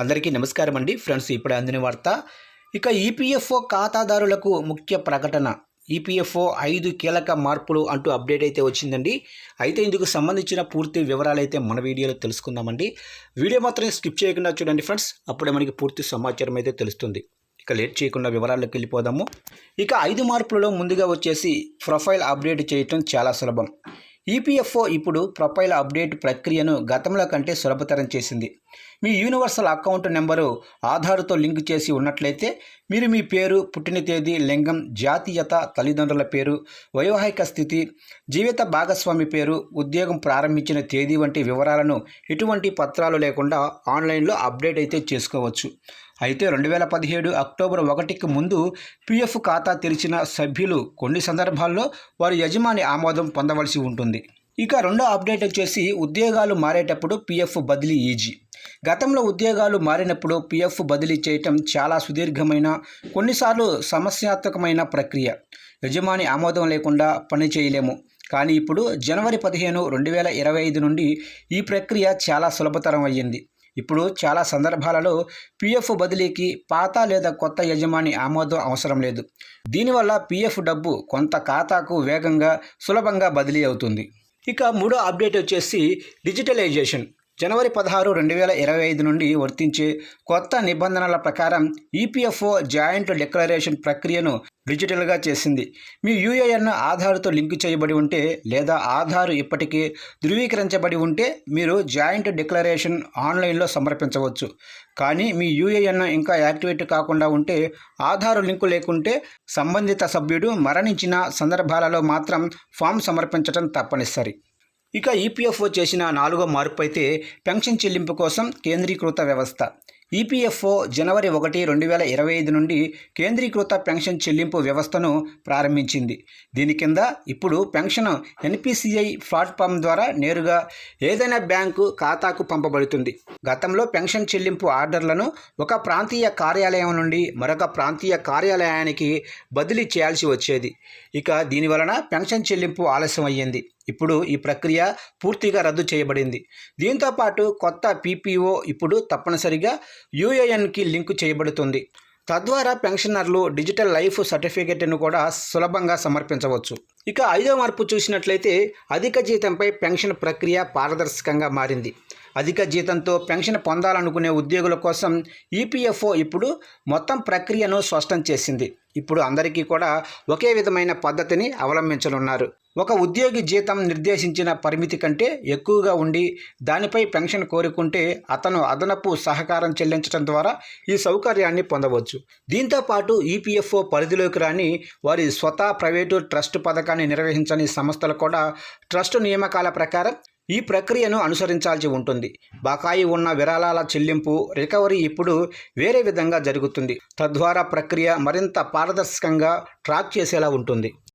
అందరికీ నమస్కారం అండి. ఫ్రెండ్స్ ఇప్పుడు అందిన వార్త. ఇక ఈపీఎఫ్ఓ ఖాతాదారులకు ముఖ్య ప్రకటన. ఈపీఎఫ్ఓ ఐదు కీలక మార్పులు అంటూ అప్డేట్ అయితే వచ్చిందండి. అయితే ఇందుకు సంబంధించిన పూర్తి వివరాలు అయితే మన వీడియోలో తెలుసుకుందామండి. వీడియో మాత్రం స్కిప్ చేయకుండా చూడండి ఫ్రెండ్స్. అప్పుడే మనకి పూర్తి సమాచారం అయితే తెలుస్తుంది. ఇక లేట్ చేయకుండా వివరాల్లోకి వెళ్ళిపోదాము. ఇక ఐదు మార్పులలో ముందుగా వచ్చేసి ప్రొఫైల్ అప్డేట్ చేయటం చాలా సులభం. ఈపీఎఫ్ఓ ఇప్పుడు ప్రొఫైల్ అప్డేట్ ప్రక్రియను గతంలో కంటే సులభతరం చేసింది. మీ యూనివర్సల్ అకౌంట్ నెంబరు ఆధార్తో లింక్ చేసి ఉన్నట్లయితే మీరు మీ పేరు పుట్టిన తేదీ లింగం జాతీయత తల్లిదండ్రుల పేరు వైవాహిక స్థితి జీవిత భాగస్వామి పేరు ఉద్యోగం ప్రారంభించిన తేదీ వంటి వివరాలను ఎటువంటి పత్రాలు లేకుండా ఆన్లైన్లో అప్డేట్ అయితే చేసుకోవచ్చు. అయితే రెండు వేల పదిహేడు అక్టోబర్ ఒకటికి ముందు పిఎఫ్ ఖాతా తెరిచిన సభ్యులు కొన్ని సందర్భాల్లో వారి యజమాని ఆమోదం పొందవలసి ఉంటుంది. ఇక రెండో అప్డేట్ వచ్చేసి ఉద్యోగాలు మారేటప్పుడు పిఎఫ్ బదిలీ ఈజీ. గతంలో ఉద్యోగాలు మారినప్పుడు పిఎఫ్ బదిలీ చేయటం చాలా సుదీర్ఘమైన కొన్నిసార్లు సమస్యాత్మకమైన ప్రక్రియ. యజమాని ఆమోదం లేకుండా పని చేయలేము. కానీ ఇప్పుడు జనవరి పదిహేను రెండు వేల ఇరవై ఐదు నుండి ఈ ప్రక్రియ చాలా సులభతరం అయ్యింది. ఇప్పుడు చాలా సందర్భాలలో పిఎఫ్ బదిలీకి పాత లేదా కొత్త యజమాని ఆమోదం అవసరం లేదు. దీనివల్ల పిఎఫ్ డబ్బు కొంత ఖాతాకు వేగంగా సులభంగా బదిలీ అవుతుంది. ఇక మూడో అప్డేట్ వచ్చేసి డిజిటలైజేషన్. జనవరి పదహారు రెండు వేల ఇరవై ఐదు నుండి వర్తించే కొత్త నిబంధనల ప్రకారం ఈపీఎఫ్ఓ జాయింట్ డిక్లరేషన్ ప్రక్రియను డిజిటల్గా చేసింది. మీ యూఏఎన్ ఆధార్తో లింక్ చేయబడి ఉంటే లేదా ఆధార్ ఇప్పటికే ధృవీకరించబడి ఉంటే మీరు జాయింట్ డిక్లరేషన్ ఆన్లైన్లో సమర్పించవచ్చు. కానీ మీ యూఏఎన్ ఇంకా యాక్టివేట్ కాకుండా ఉంటే ఆధార్ లింకు లేకుంటే సంబంధిత సభ్యుడు మరణించిన సందర్భాలలో మాత్రం ఫామ్ సమర్పించడం తప్పనిసరి. ఇక ఈపీఎఫ్ఓ చేసిన నాలుగో మార్పు అయితే పెన్షన్ చెల్లింపు కోసం కేంద్రీకృత వ్యవస్థ. ఈపీఎఫ్ఓ జనవరి ఒకటి రెండు వేల ఇరవై ఐదు నుండి కేంద్రీకృత పెన్షన్ చెల్లింపు వ్యవస్థను ప్రారంభించింది. దీని కింద ఇప్పుడు పెన్షన్ ఎన్పిసిఐ ప్లాట్ఫామ్ ద్వారా నేరుగా ఏదైనా బ్యాంకు ఖాతాకు పంపబడుతుంది. గతంలో పెన్షన్ చెల్లింపు ఆర్డర్లను ఒక ప్రాంతీయ కార్యాలయం నుండి మరొక ప్రాంతీయ కార్యాలయానికి బదిలీ చేయాల్సి వచ్చేది. ఇక దీని వలన పెన్షన్ చెల్లింపు ఆలస్యం అయ్యింది ఇప్పుడు ఈ ప్రక్రియ పూర్తిగా రద్దు చేయబడింది. దీంతో పాటు కొత్త పీపీఓ ఇప్పుడు తప్పనిసరిగా యూఏఎన్కి లింకు చేయబడుతుంది. తద్వారా పెన్షనర్లు డిజిటల్ లైఫ్ సర్టిఫికేట్ను కూడా సులభంగా సమర్పించవచ్చు. ఇక ఐదో మార్పు చూసినట్లయితే అధిక జీతంపై పెన్షన్ ప్రక్రియ పారదర్శకంగా మారింది. అధిక జీతంతో పెన్షన్ పొందాలనుకునే ఉద్యోగుల కోసం ఈపీఎఫ్ఓ ఇప్పుడు మొత్తం ప్రక్రియను స్పష్టం చేసింది. ఇప్పుడు అందరికీ కూడా ఒకే విధమైన పద్ధతిని అవలంబించనున్నారు. ఒక ఉద్యోగి జీతం నిర్దేశించిన పరిమితి కంటే ఎక్కువగా ఉండి దానిపై పెన్షన్ కోరుకుంటే అతను అదనపు సహకారం చెల్లించడం ద్వారా ఈ సౌకర్యాన్ని పొందవచ్చు. దీంతో పాటు ఈపీఎఫ్ఓ పరిధిలోకి రాని వారి స్వత ప్రైవేటు ట్రస్ట్ పథకాన్ని నిర్వహించని సంస్థలు కూడా ట్రస్ట్ నియామకాల ప్రకారం ఈ ప్రక్రియను అనుసరించాల్సి ఉంటుంది. బకాయి ఉన్న విరాళాల చెల్లింపు రికవరీ ఇప్పుడు వేరే విధంగా జరుగుతుంది. తద్వారా ప్రక్రియ మరింత పారదర్శకంగా ట్రాక్ చేసేలా ఉంటుంది.